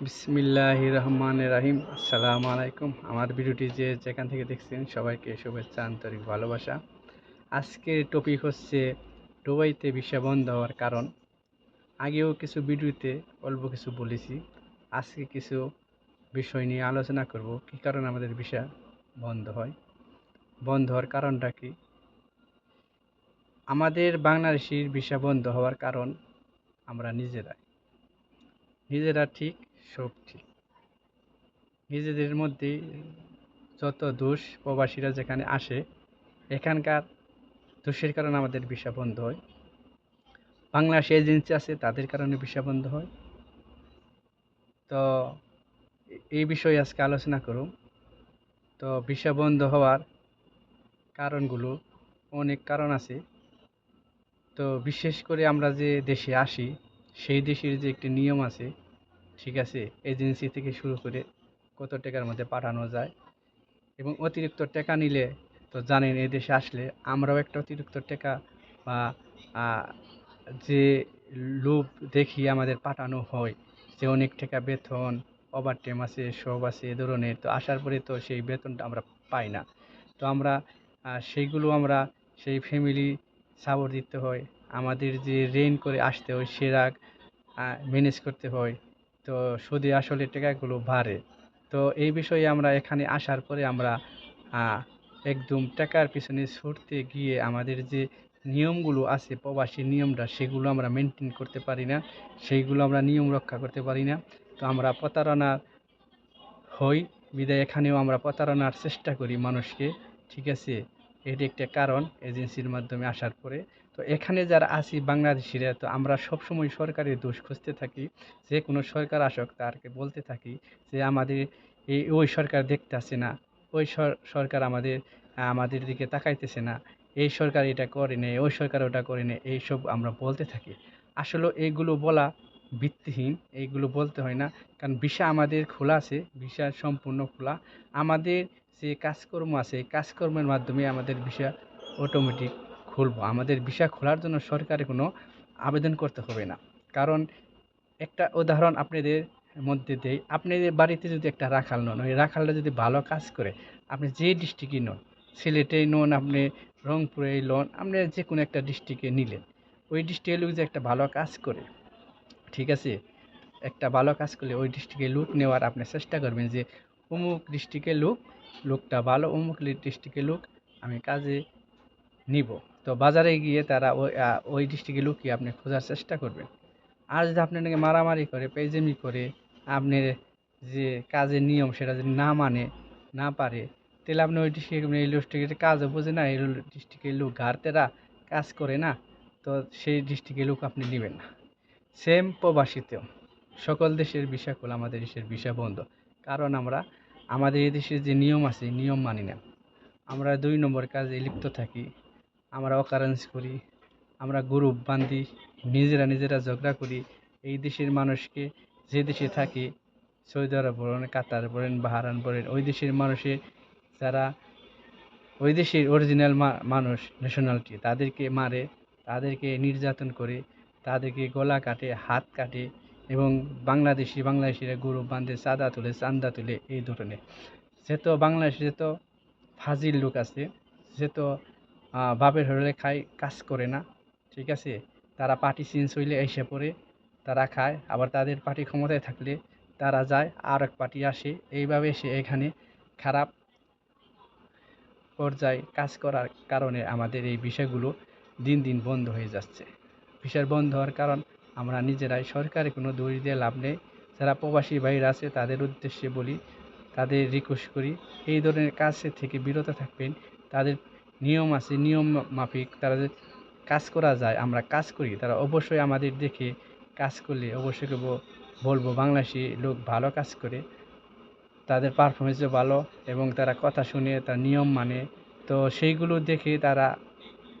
বিসমিল্লাহ রহমান রাহিম আসসালামু আলাইকুম আমার ভিডিওটি যে যেখান থেকে দেখছেন, সবাইকে শুভেচ্ছা, আন্তরিক ভালোবাসা। আজকের টপিক হচ্ছে দুবাইতে ভিসা বন্ধ হওয়ার কারণ। আগেও কিছু ভিডিওতে অল্প কিছু বলেছি। আজকে কিছু বিষয় নিয়ে আলোচনা করব, কী কারণে আমাদের ভিসা বন্ধ হয়? বন্ধ হওয়ার কারণটা কি? আমাদের বাংলাদেশের ভিসা বন্ধ হওয়ার কারণ আমরা নিজেরাই। নিজেরা ঠিক, সব ঠিক। নিজেদের মধ্যে যত দোষ প্রবাসীরা যেখানে আসে, এখানকার দোষের কারণে আমাদের ভিসা বন্ধ হয়। বাংলাদেশে এজেন্সি আছে, তাদের কারণে ভিসা বন্ধ হয়। তো এই বিষয়ে আজকে আলোচনা করুন। তো ভিসা বন্ধ হওয়ার কারণগুলো অনেক কারণ আছে। তো বিশেষ করে আমরা যে দেশে আসি সেই দেশের যে একটি নিয়ম আছে, ঠিক আছে, এজেন্সি থেকে শুরু করে কত টাকার মধ্যে পাঠানো যায় এবং অতিরিক্ত টাকা নিলে তো জানেন এই দেশে আসলে আমরাও একটা অতিরিক্ত টাকা বা যে লোভ দেখি আমাদের পাঠানো হয়, যে অনেক টাকা বেতন ওভার টাইম আছে, সব আছে, এ ধরনের, তো আসার পরে তো সেই বেতনটা আমরা পাই না। তো আমরা সেইগুলো আমরা সেই ফ্যামিলি সাপোর্ট দিতে হয়। আমাদের যে রেন্ট করে আসতে হয় সেরা ম্যানেজ করতে হয়। তো সুদে আসলে টাকাগুলো বাড়ে। তো এই বিষয়ে আমরা এখানে আসার পরে আমরা একদম টাকার পিছনে ছুটতে গিয়ে আমাদের যে নিয়মগুলো আছে, প্রবাসী নিয়মটা, সেগুলো আমরা মেনটেন করতে পারি না। সেইগুলো আমরা নিয়ম রক্ষা করতে পারি না। তো আমরা প্রতারণা হই। বিদায় এখানেও আমরা প্রতারণার চেষ্টা করি মানুষকে, ঠিক আছে? এটি একটা কারণ এজেন্সির মাধ্যমে আসার পরে। তো এখানে যারা আছি বাংলাদেশিরা, তো আমরা সবসময় সরকারের দোষ খুঁজতে থাকি, যে কোনো সরকার আসক তারকে বলতে থাকি যে আমাদের এই ওই সরকার দেখতে আসে না, ওই সরকার আমাদের আমাদের দিকে তাকাইতেছে না, এই সরকার এটা করে নেই, ওই সরকার ওটা করে নেই, এইসব আমরা বলতে থাকি। আসলে এইগুলো বলা ভিত্তিহীন এইগুলো বলতে হয় না, কারণ ভিসা আমাদের খোলা আছে, ভিসা সম্পূর্ণ খোলা। আমাদের যে কাজকর্ম আছে কাজকর্মের মাধ্যমে আমাদের ভিসা অটোমেটিক খুলবো। আমাদের ভিসা খোলার জন্য সরকারে কোনো আবেদন করতে হবে না। কারণ একটা উদাহরণ আপনাদের মধ্যে দেই। আপনাদের বাড়িতে যদি একটা রাখাল নন, ওই রাখালটা যদি ভালো কাজ করে, আপনি যে ডিস্ট্রিক্টই নন সিলেটেই নন আপনি রংপুরেই নন, আপনি যে কোনো একটা ডিস্ট্রিক্টে নিলেন, ওই ডিস্ট্রিক্টের লোক যে একটা ভালো কাজ করে, ঠিক আছে? একটা ভালো কাজ করলে ওই ডিস্ট্রিক্টে লোক নেওয়ার আপনি চেষ্টা করবেন যে, অমুক ডিস্ট্রিক্টের লোক, লোকটা ভালো, অমুক ডিস্ট্রিক্টের লোক, আমি কাজে নিব। তো বাজারে গিয়ে তারা ওই ওই ডিস্ট্রিক্টের লুকিয়ে আপনি খোঁজার চেষ্টা করবেন। আর যদি আপনি আপনাকে মারামারি করে পেজেমি করে, আপনার যে কাজের নিয়ম সেটা যদি না মানে না পারে, তাহলে আপনি ওই ডিস্ট্রিক্ট এই ডিস্ট্রিক্টের কাজও বোঝে না, এই ডিস্ট্রিক্টের লোক ঘাড়তেরা কাজ করে না, তো সেই ডিস্ট্রিক্টের লোক আপনি নেবেন না। সেম প্রবাসীতেও সকল দেশের ভিসা আমাদের দেশের ভিসা বন্ধ কারণ আমরা, আমাদের এই দেশের যে নিয়ম আছে নিয়ম মানি না। আমরা দুই নম্বর কাজে লিপ্ত থাকি আমরা অকারেন্স করি, আমরা গ্রুপ বান্ধি, নিজেরা নিজেরা ঝগড়া করি, এই দেশের মানুষকে যে দেশে থাকি, সৌদি আরব বলেন, কাতার বলেন বাহারান বলেন, ওই দেশের মানুষের যারা, ওই দেশের অরিজিনাল মানুষ ন্যাশনালিটি তাদেরকে মারে, তাদেরকে নির্যাতন করে, তাদেরকে গলা কাটে, হাত কাটে এবং বাংলাদেশি, বাংলাদেশিরা গরু বাঁধে চাঁদা তুলে, চান্দা তুলে এই ধরনের। সে তো বাংলাদেশে তো ফাজিল লোক আছে সে তো বাপের হলে খায়, কাজ করে না, ঠিক আছে? তারা পার্টি চেঞ্জ হইলে এসে পড়ে, তারা খায়, আবার তাদের পার্টি ক্ষমতায় থাকলে তারা যায়, আর এক পার্টি আসে, এইভাবে সে এখানে খারাপ পর্যায়ে কাজ করার কারণে আমাদের এই বিষয়গুলো দিন দিন বন্ধ হয়ে যাচ্ছে। বিষয় বন্ধ হওয়ার কারণ আমরা নিজেরাই, সরকারে কোনো দোষ দিয়ে লাভ নেই। যারা প্রবাসী বাইরে আছে, তাদের উদ্দেশ্যে বলি, তাদের রিকোয়েস্ট করি, এই ধরনের কাজ থেকে বিরত থাকবেন, তাদের নিয়ম আছে, নিয়ম মাফিক, তারা যে কাজ করা যায়, আমরা কাজ করি। তারা অবশ্যই আমাদের দেখে কাজ করলে অবশ্যই বলবো- বলব বাংলাদেশি লোক ভালো কাজ করে, তাদের পারফরমেন্সও ভালো এবং তারা কথা শুনে, তার নিয়ম মানে। তো সেইগুলো দেখে তারা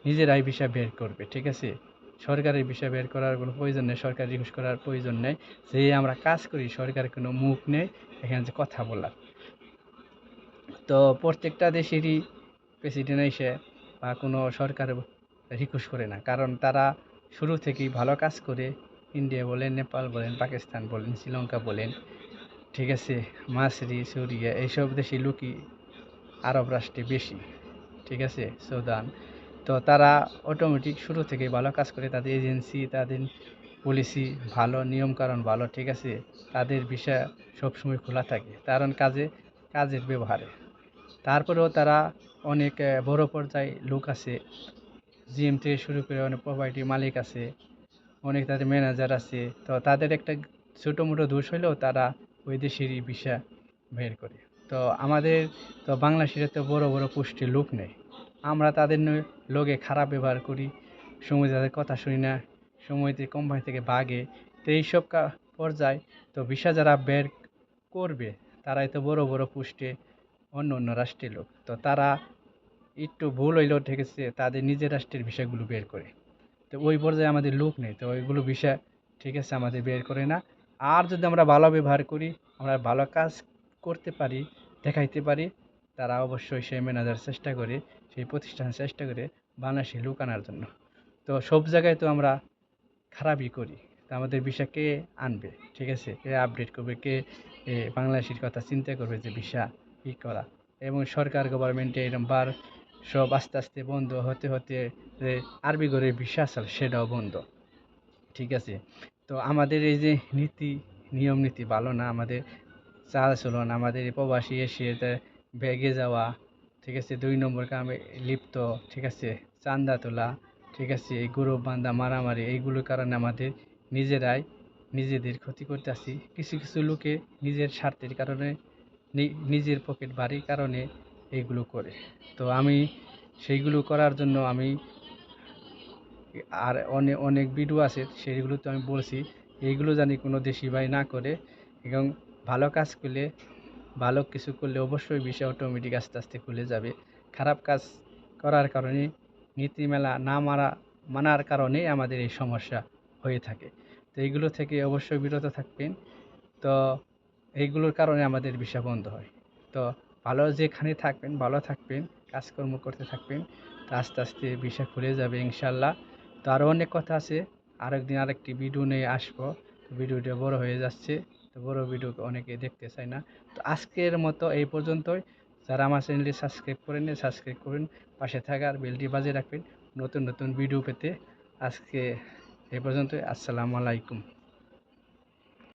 নিজেরাই বিষয় বের করবে, ঠিক আছে? সরকারের বিষয় বের করার কোনো প্রয়োজন নেই, সরকার রিকোয়েস্ট করার প্রয়োজন নেই। যে আমরা কাজ করি, সরকারের কোনো মুখ নেই, এখানে যে কথা বলার। তো প্রত্যেকটা দেশেরই প্রেসিডেন্ট এসে বা কোনো সরকার রিকোয়েস্ট করে না। কারণ তারা শুরু থেকেই ভালো কাজ করে। ইন্ডিয়া বলেন নেপাল বলেন পাকিস্তান বলেন শ্রীলঙ্কা বলেন, ঠিক আছে মাসরি সুরিয়া এইসব দেশে লোকই আরব রাষ্ট্রে বেশি, ঠিক আছে সুদান তো তারা অটোমেটিক শুরু থেকে ভালো কাজ করে। তাদের এজেন্সি তাদের পলিসি ভালো, নিয়মকানুন ভালো, ঠিক আছে, তাদের বিষয় সবসময় খোলা থাকে। কারণ কাজে, কাজের ব্যবহারে। তারপরেও তারা অনেক বড় পর্যায়ে লোক আছে। জিএম থেকে শুরু করে অনেক প্রপার্টি মালিক আছে, অনেক তাদের ম্যানেজার আছে। তো তাদের একটা ছোটো মোটো দোষ হলেও তারা ওই দেশেরই বিষয় বের করে। তো আমাদের, তো বাংলাদেশের তো বড় বড় পোস্টে লোক নেই। আমরা তাদের লোকে খারাপ ব্যবহার করি, সময় তাদের কথা শুনি না সময়তে কোম্পানি থেকে বাগে। তো এইসব পর্যায়ে তো ভিসা যারা বের করবে তারাই তো বড় বড় পোস্টে অন্য অন্য রাষ্ট্রের লোক। তো তারা একটু ভুল হইলেও ঠিক আছে, তাদের নিজের রাষ্ট্রের বিষয়গুলো বের করে। তো ওই পর্যায়ে আমাদের লোক নেই, তো ওইগুলো বিষয় ঠিক আছে, আমাদের বের করে না। আর যদি আমরা ভালো ব্যবহার করি, আমরা ভালো কাজ করতে পারি, দেখাইতে পারি, তারা অবশ্যই সেই ম্যানেজার চেষ্টা করে, সেই প্রতিষ্ঠান চেষ্টা করে বাংলাদেশে লোক আনার জন্য। তো সব জায়গায় তো আমরা খারাপই করি। তো আমাদের বিষয় কে আনবে? ঠিক আছে, কে আপডেট করবে? কে বাংলাদেশের কথা চিন্তা করবে যে বিষয় ই করা। এবং সরকার গভর্নমেন্টে এরকম বার সব আস্তে আস্তে বন্ধ হতে হতে যে আরবি করে বিশ্বাস আছে, সেটাও বন্ধ। ঠিক আছে? তো আমাদের এই যে নীতি, নিয়ম নীতি ভালো না, আমাদের চাল চলন, আমাদের প্রবাসী এসে ব্যাগে যাওয়া, ঠিক আছে? দুই নম্বর কামে লিপ্ত, ঠিক আছে? চান্দা তোলা, ঠিক আছে? এই গরু বান্ধা মারামারি, এইগুলোর কারণে আমাদের নিজেরাই নিজেদের ক্ষতি করতেছি। কিছু কিছু লোকে নিজের স্বার্থের কারণে নিজের পকেট বাড়ির কারণে এইগুলো করে। তো আমি সেইগুলো করার জন্য আমি আর অনেক অনেক ভিডিও আছে, সেইগুলো তো আমি বলছি এইগুলো জানি কোনো দেশি ভাই না করে, এবং ভালো কাজ করলে, ভালো কিছু করলে অবশ্যই বিষয় অটোমেটিক আস্তে আস্তে খুলে যাবে। খারাপ কাজ করার কারণে নীতিমেলা না মারা, মানার কারণে আমাদের এই সমস্যা হয়ে থাকে। তো এইগুলো থেকে অবশ্যই বিরত থাকবেন। তো এইগুলোর কারণে আমাদের বিষয় বন্ধ হয়। তো ভালো যেখানে থাকবেন, ভালো থাকবেন, কাজকর্ম করতে থাকবেন, তো আস্তে আস্তে বিষয় খুলে যাবে ইনশাল্লাহ তো আরও অনেক কথা আছে, আরেকদিন আরেকটি ভিডিও নিয়ে আসব। ভিডিওটা বড় হয়ে যাচ্ছে, তো বড় ভিডিও অনেকে দেখতে চায় না। তো আজকের মতো এই পর্যন্তই। যারা আমার চ্যানেলটি সাবস্ক্রাইব করেন সাবস্ক্রাইব করুন, পাশে থাকার বেলটি বাজিয়ে রাখবেন। নতুন নতুন ভিডিও পেতে আজকে এই পর্যন্তই। আসসালামু আলাইকুম।